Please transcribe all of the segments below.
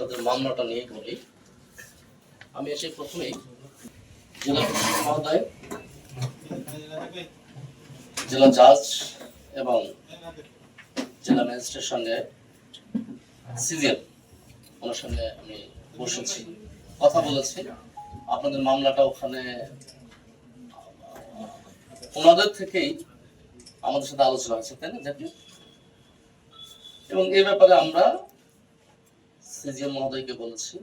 আপনাদের মামলাটা নিয়ে বলি। আমি এসে প্রথমেই জেলা মহোদয় জেলা জাজ এবং জেলা ম্যাজিস্ট্রেটের সঙ্গে সিজিএম ওনার সঙ্গে আমি বসেছি, কথা বলেছি। আপনাদের মামলাটা ওখানে, ওনাদের থেকেই আমাদের সাথে আলোচনা হয়েছে, তাই না এবং এই ব্যাপারে আমরা সিজিএম মহোদয়কে বলেছি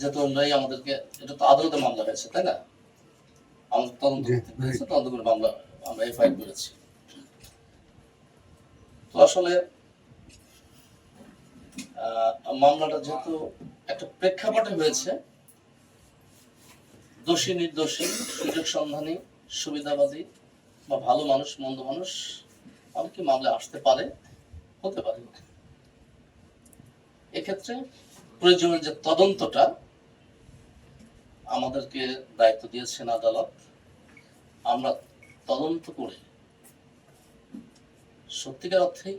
যে তোমরাই আমাদেরকে এটা তো আদালতে মামলা হয়েছে তাই না? আমাদের তদন্ত হয়েছে তদন্ত করে মামলা আমরা এফআইআর করেছি। তো আসলে আহ, মামলাটা যেহেতু একটা প্রেক্ষাপটে হয়েছে দোষী নির্দোষী সুযোগ সন্ধানী সুবিধাবাদী বা ভালো মানুষ মন্দ মানুষ এমনকি মামলায় আসতে পারে হতে পারে। এক্ষেত্রে প্রয়োজনীয় যে তদন্তটা আমাদেরকে দায়িত্ব দিয়েছেন আদালত, আমরা তদন্ত করে সত্যিকার অর্থেই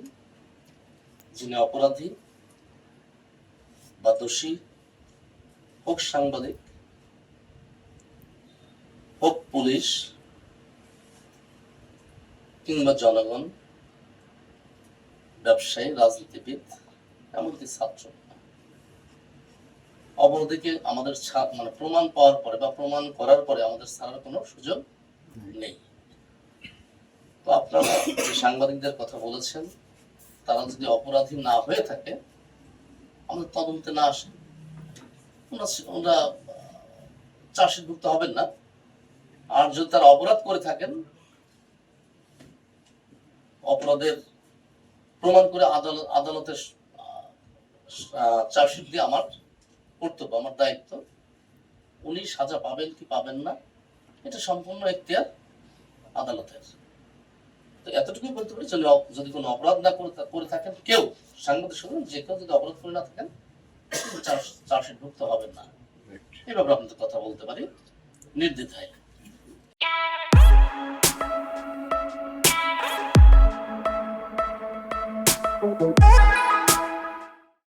যিনি অপরাধী বা দোষী হোক সাংবাদিক, হোক পুলিশ কিংবা জনগণ, ব্যবসায়ী, রাজনীতিবিদ এমনকি ছাত্র অপরাধীকে আমাদের মানে প্রমাণ পাওয়ার পরে বা প্রমাণ করার পরে আমাদের ছাড়ার কোনো সুযোগ নেই। তো আপনারা যে সাংবাদিকদের কথা বলেছেন তারা যদি অপরাধী না হয়ে থাকে আমাদের তদন্তে না আসে ওনারা ওনারা চাষিভুক্ত হবেন না। আর যদি তারা অপরাধ করে থাকেন অপরাধের প্রমাণ করে আদালত আদালতের চার্জশিট দিয়ে আমার কর্তব্য আমার দায়িত্ব। উনি সাজা পাবেন কি পাবেন না এটা সম্পূর্ণ এখতিয়ার আদালতের। তো এতটুকুই বলতে পারি অপ- যদি কোনো অপরাধ না করে থাকেন কেউ সাংবাদিক শুধু যে কেউ যদি অপরাধ করে না থাকেন চার্জশিট ভুক্ত হবেন না। এই ব্যাপারে আপনাদের কথা বলতে পারি নির্দ্বিধায়। Thank